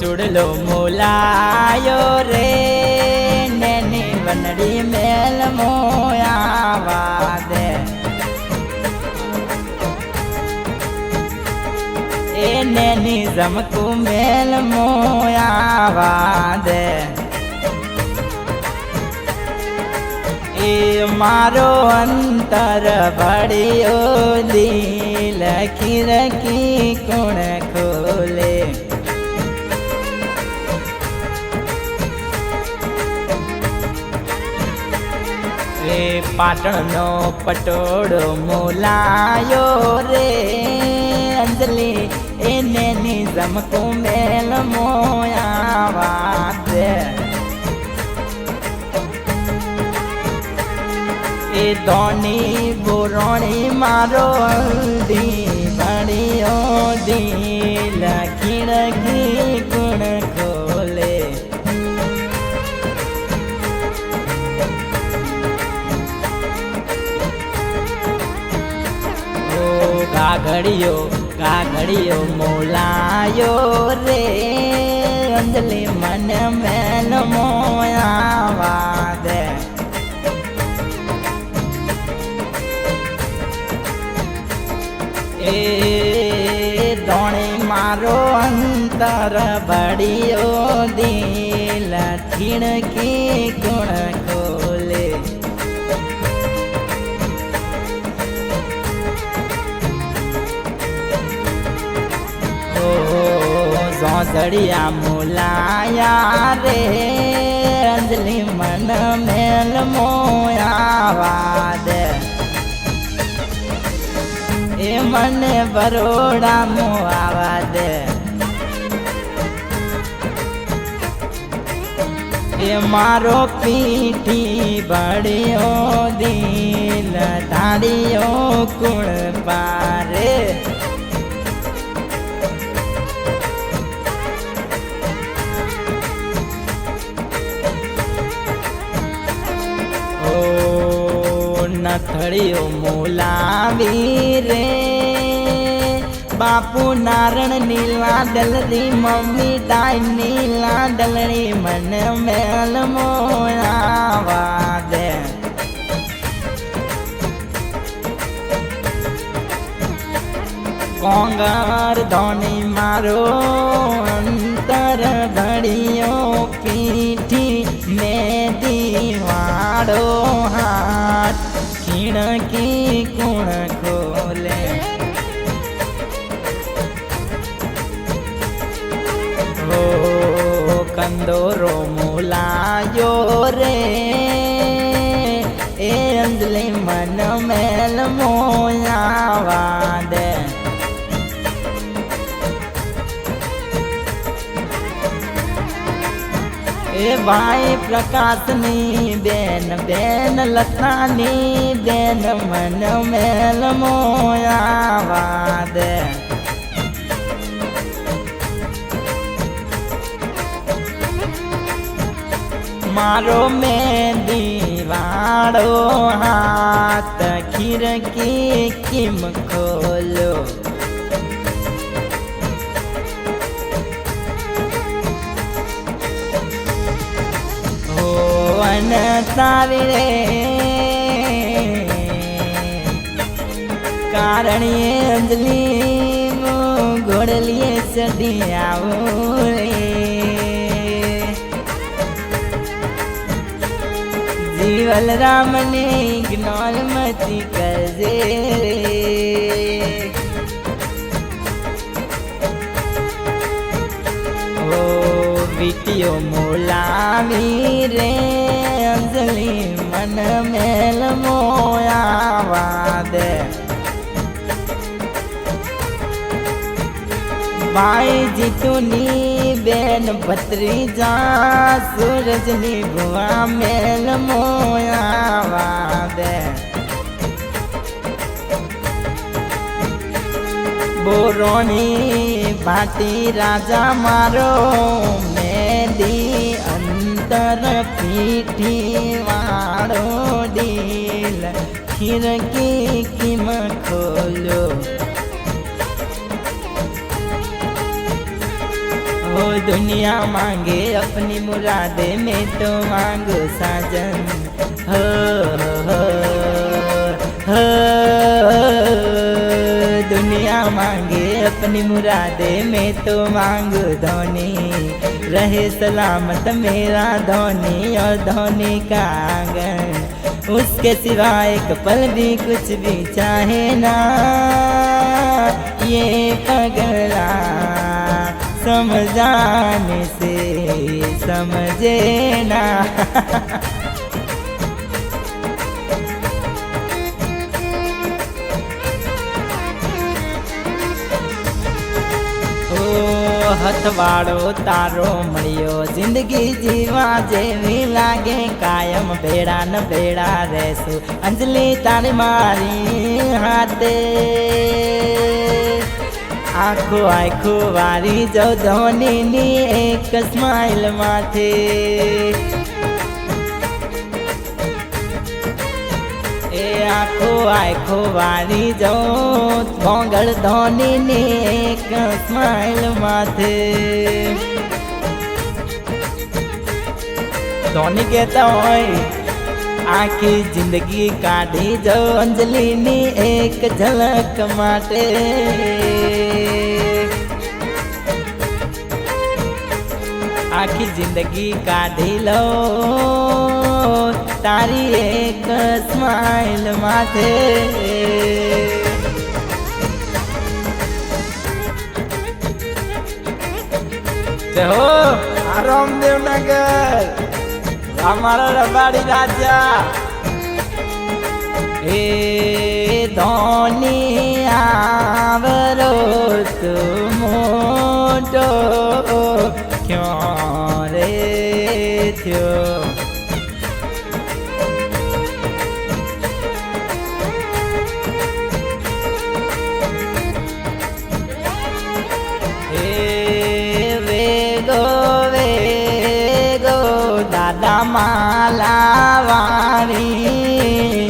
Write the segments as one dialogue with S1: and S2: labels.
S1: ચૂડલો મોલાયો રે નેની વનડી મેલ મોયાવા દે. એ નેની જમકુ મેલ મોયાવા દે. એ મારો અંતર ભળ્યો દિલ ખીરકી કોણ ખોલે? રે પાટણનો પટોળો મોલાયો રે, અંજલી, એને નિઝમકુ મેલ મોયાવા દે એ ધોની બોરણી મારો દીવાણીઓ દિલ ખીડકી ગુણ ખોલે. ઓ ગાઘડિયો ગાઘડિયો મોલાયો રે, અંજલિ મન મેલ મોયાવા દોણે મારો અંતર બડિયો દિલ ખીણકી ગુણ ખોલે. સોસડિયા મુલાયા રે, અંજલિ મન મેલ મોયાવા મને બરોડા મો આવા દે એ મારો પીઠી ભળ્યો દિલ, તાળીઓ કુળ પારે. ઓ નથળીઓ મોલાવી રે. બાપુ નારણ નીલા ડલરી મમ્મી તાઈ નીલા ડલરી મન મેલ મોળાવા દે કોંગર ધોની મારો અંતર ઘડીઓ પીઠી મેદી દીવાડો હાથ. ખીણકી કંદોરો મોલાયો રે. એ અંજલી મન મેલ મોયાવા દે એ ભાઈ પ્રકાશની બેન બેન લતાની બેન મન મેલ મોયાવા દે મારો મેં વાળો હાથ ખીરકી કિમ ખોલો? અન તારી રે. કારણીએ અંજલી ગોડલીએ ચડી આવું રે. જીવલ રામને ઇગ્નોર મતી કરજે ઓ વિટીઓ મોલાવી રે અંજલી મન મેલ મોયા દે ભાઈ જીતુની બેન ભત્રીજા સૂરજની ભુવા મેલ મોયાવા બે બોરોની ભાટી રાજા મારો મેદી અંતર પીઠી વાળો દિલ ખીરકી કિમ ખોલો ओ दुनिया मांगे अपनी मुरादे में तो मांगो साजन। हो हो हो दुनिया मांगे अपनी मुरादे में तो मांगो धोनी। रहे सलामत मेरा धोनी और धोनी का आँगन। उसके सिवा एक पल भी कुछ भी चाहे ना। ये पगला समझाने से समझे ना ઓ હથવાળો તારો મળ્યો જિંદગી જીવા જેવી લાગે કાયમ ભેડા ન ભેડા રહેશું અંજલિ તારી મારી હાથે આખો આખો વારી જાઉં ધોનીની એક સ્માઇલ માથે. એ આખો આખો વારી જાઉં મોગળ ધોનીની એક સ્માઇલ માથે. ધોની કહેતા હોય, આખી જિંદગી કાઢી જાઉં અંજલીની એક ઝલક માટે આખી જિંદગી કાઢી લો. તારી એક સ્માઇલ માથે. હો. આ રામદેવનગર. અમારા રબાડી રાજા. એ ધોની આવરો તું મોટો. ક્યો રે થયો. વેગો દાદા માલા વાળી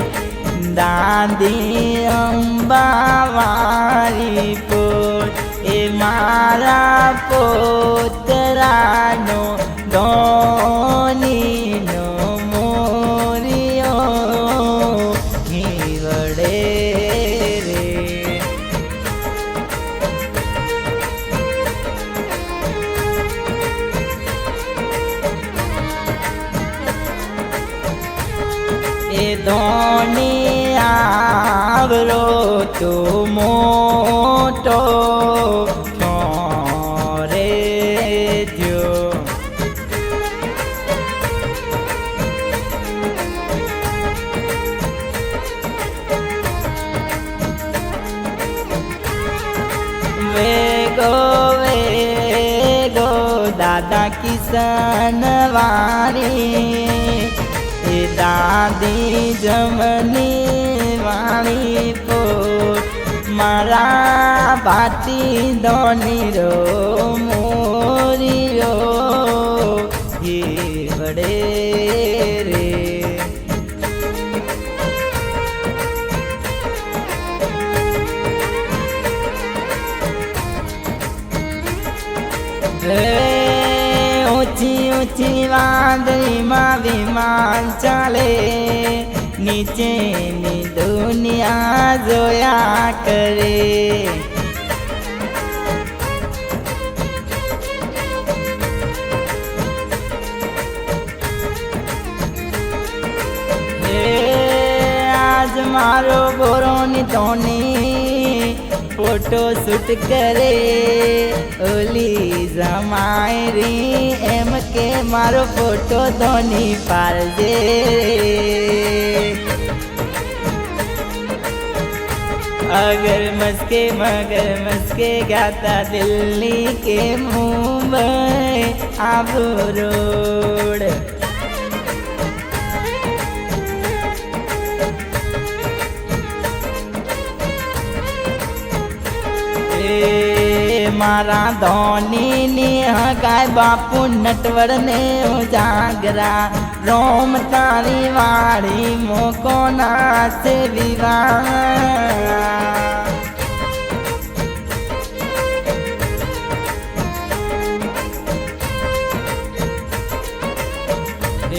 S1: દાદી અંબા વાળી પોત એ મારા પોતરાનો ધોની આવરો તું મોટો દાદા કિસન એ દાદી જમની વાણી પો મારા ભાતી ધોની રો મોરિયો હે વડે રે. ઊંચી વાદળીમાં વિમાન ચાલે. નીચેની દુનિયા જોયા કરે. આજ મારો ગોરોની ધોની ફોટો શૂટ કરે. ઓલી જમાય રી, એમ કે મારો ફોટો ધોની પારજે અગર મસ્કે, મગર મસ્કે ગાતા દિલ્હી કે મુંબઈ આબરો? મારા ધોની હગાય બાપુ નટવર ને ઉજાગરા. રોમ તારી વાળી મોકો નાસે વિવાહ.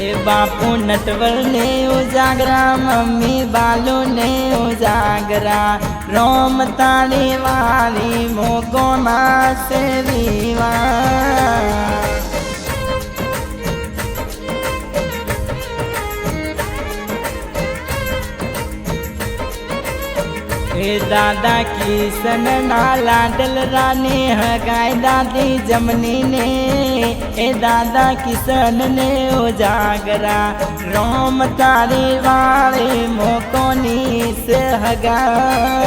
S1: એ બાપુ નટવર ને ઉજાગરા, મમ્મી બાલુ ને ઉજાગરા. રોમ તાળી વાળી મોકો ના સેવીવા એ દાદા કિશન ના લાડલ રાને હગાય દાદી જમની ને એ દાદા કિશન ને ઉજાગરા. રોમ તારી વાળી મોકોની સે હગાય.